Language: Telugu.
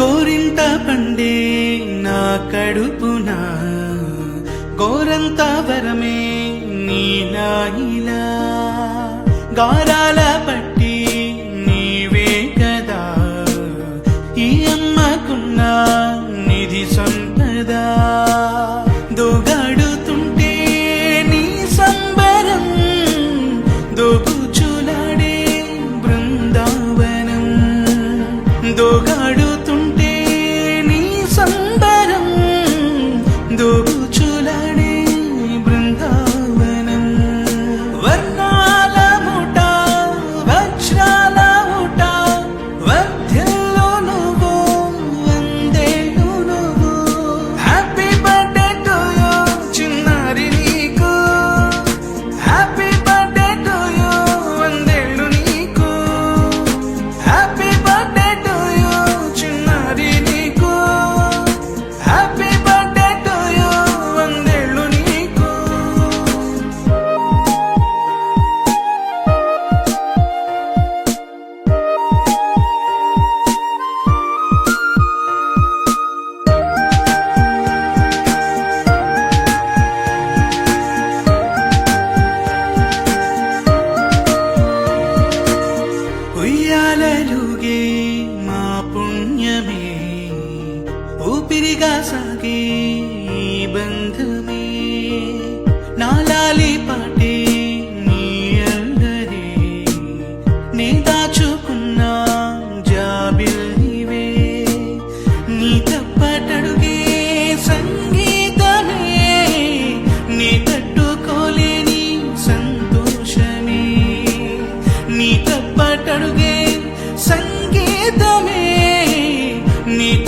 గోరింత పండే నా కడుపున గోరంత వరమే నీ నాయిలా. గారాల పండి ఊపిరిగా సాగే బంధమే. నాలాలి పాటే నీ అందరే నే దాచుకున్న జాబిల్ నీవే. నీ తప్పటడుగే సంగీతమే. నీ తట్టుకోలేని సంతోషమే. నీ తప్పటడుగే సంగీతమే. నీ